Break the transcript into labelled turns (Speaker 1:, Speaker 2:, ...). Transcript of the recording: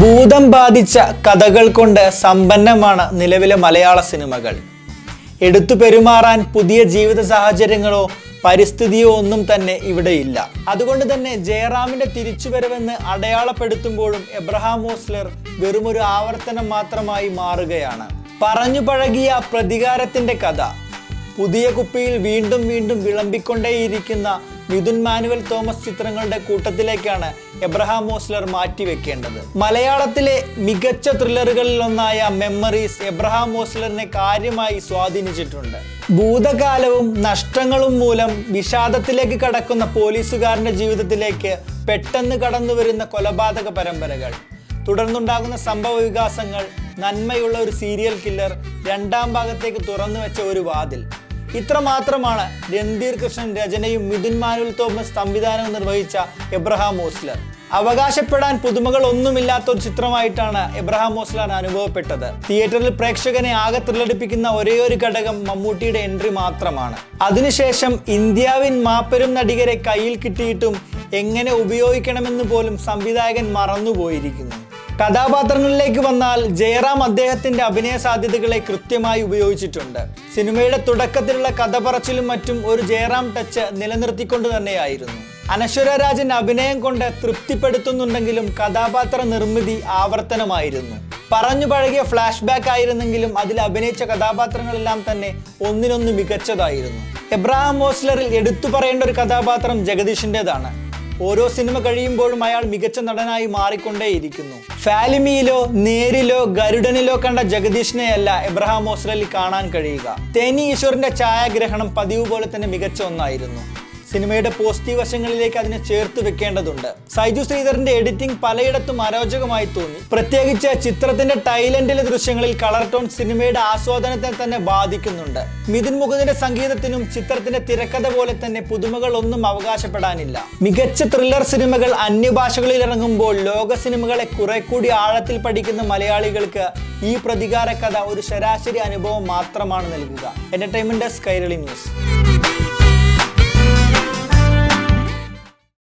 Speaker 1: ഭൂതം ബാധിച്ച കഥകൾ കൊണ്ട് സമ്പന്നമാണ് നിലവിലെ മലയാള സിനിമകൾ. എടുത്തു പെരുമാറാൻ പുതിയ ജീവിത സാഹചര്യങ്ങളോ പരിസ്ഥിതിയോ ഒന്നും തന്നെ ഇവിടെയില്ല. അതുകൊണ്ട് തന്നെ ജയറാമിന്റെ തിരിച്ചുവരവെന്ന് അടയാളപ്പെടുത്തുമ്പോഴും എബ്രഹാം മോസ്ലർ വെറുമൊരു ആവർത്തനം മാത്രമായി മാറുകയാണ്. പറഞ്ഞു പഴകിയ പ്രതികാരത്തിന്റെ കഥ. പുതിയ കുപ്പിയിൽ വീണ്ടും വീണ്ടും വിളമ്പിക്കൊണ്ടേയിരിക്കുന്ന മിഥുൻ മാനുവൽ തോമസ് ചിത്രങ്ങളുടെ കൂട്ടത്തിലേക്കാണ് എബ്രഹാം മോസ്ലർ മാറ്റിവെക്കേണ്ടത്. മലയാളത്തിലെ മികച്ച ത്രില്ലറുകളിൽ ഒന്നായ മെമ്മറീസ് എബ്രഹാം മോസ്ലറിനെ കാര്യമായി സ്വാധീനിച്ചിട്ടുണ്ട്. ഭൂതകാലവും നഷ്ടങ്ങളും മൂലം വിഷാദത്തിലേക്ക് കടക്കുന്ന പോലീസുകാരന്റെ ജീവിതത്തിലേക്ക് പെട്ടെന്ന് കടന്നു വരുന്ന കൊലപാതക പരമ്പരകൾ. തുടർന്നുണ്ടാകുന്ന സംഭവ വികാസങ്ങൾ നന്മയുള്ള ഒരു സീരിയൽ കില്ലർ രണ്ടാം ഭാഗത്തേക്ക് തുറന്നു വെച്ച ഒരു വാതിൽ. ഇത്ര മാത്രമാണ് രൺധീർ കൃഷ്ണൻ രചനയും മിഥുൻ മാനുൽ തോമസ് സംവിധാനവും നിർവഹിച്ച എബ്രഹാം മോസ്ലർ അവകാശപ്പെടാൻ പുതുമകൾ ഒന്നുമില്ലാത്ത ഒരു ചിത്രമായിട്ടാണ് എബ്രഹാം മോസ്ലർ അനുഭവപ്പെട്ടത്. തിയേറ്ററിൽ പ്രേക്ഷകനെ ആകെ ത്രില്ലടിപ്പിക്കുന്ന ഒരേ ഒരു ഘടകം മമ്മൂട്ടിയുടെ എൻട്രി മാത്രമാണ്. അതിനുശേഷം ഇന്ത്യാവിൻ മാപ്പരും നടികരെ കയ്യിൽ കിട്ടിയിട്ടും എങ്ങനെ ഉപയോഗിക്കണമെന്ന് പോലും സംവിധായകൻ മറന്നുപോയിരിക്കുന്നു. കഥാപാത്രങ്ങളിലേക്ക് വന്നാൽ ജയറാം അദ്ദേഹത്തിന്റെ അഭിനയ സാധ്യതകളെ കൃത്യമായി ഉപയോഗിച്ചിട്ടുണ്ട്. സിനിമയുടെ തുടക്കത്തിലുള്ള കഥ പറച്ചിലും മറ്റും ഒരു ജയറാം ടച്ച് നിലനിർത്തിക്കൊണ്ട് തന്നെയായിരുന്നു. അനശ്വര രാജൻ അഭിനയം കൊണ്ട് തൃപ്തിപ്പെടുത്തുന്നുണ്ടെങ്കിലും കഥാപാത്ര നിർമ്മിതി ആവർത്തനമായിരുന്നു. പറഞ്ഞു പഴകിയ ഫ്ലാഷ് ബാക്ക് ആയിരുന്നെങ്കിലും അതിൽ അഭിനയിച്ച കഥാപാത്രങ്ങളെല്ലാം തന്നെ ഒന്നിനൊന്ന് മികച്ചതായിരുന്നു. എബ്രാഹാം മോസ്ലറിൽ എടുത്തു പറയേണ്ട ഒരു കഥാപാത്രം ജഗദീഷിന്റെതാണ് ഓരോ സിനിമ കഴിയുമ്പോഴും അയാൾ മികച്ച നടനായി മാറിക്കൊണ്ടേയിരിക്കുന്നു. ഫാലിമിയിലോ നേരിലോ ഗരുഡനിലോ കണ്ട ജഗദീഷിനെയല്ല എബ്രഹാം മോസ്ലലിൽ കാണാൻ കഴിയുക. തേനി ഈശ്വറിന്റെ ഛായാഗ്രഹണം പതിവ് പോലെ തന്നെ മികച്ച ഒന്നായിരുന്നു. സിനിമയുടെ പോസിറ്റീവ് വശങ്ങളിലേക്ക് അതിനെ ചേർത്ത് വെക്കേണ്ടതുണ്ട്. സൈജു ശ്രീധറിന്റെ എഡിറ്റിംഗ് പലയിടത്തും അരോചകമായി തോന്നി. പ്രത്യേകിച്ച് ചിത്രത്തിന്റെ ടൈലൻഡിലെ ദൃശ്യങ്ങളിൽ കളർ ടോൺ സിനിമയുടെ ആസ്വാദനത്തെ തന്നെ ബാധിക്കുന്നുണ്ട്. മിഥുൻ മുകുന്ദിന്റെ സംഗീതത്തിനും ചിത്രത്തിന്റെ തിരക്കഥ പോലെ തന്നെ പുതുമകൾ ഒന്നും അവകാശപ്പെടാനില്ല. മികച്ച ത്രില്ലർ സിനിമകൾ അന്യഭാഷകളിൽ ഇറങ്ങുമ്പോൾ ലോക സിനിമകളെ കുറെ കൂടി ആഴത്തിൽ പഠിക്കുന്ന മലയാളികൾക്ക് ഈ പ്രതികാര കഥ ഒരു ശരാശരി അനുഭവം മാത്രമാണ് നൽകുക. Entertainment desk Kairali news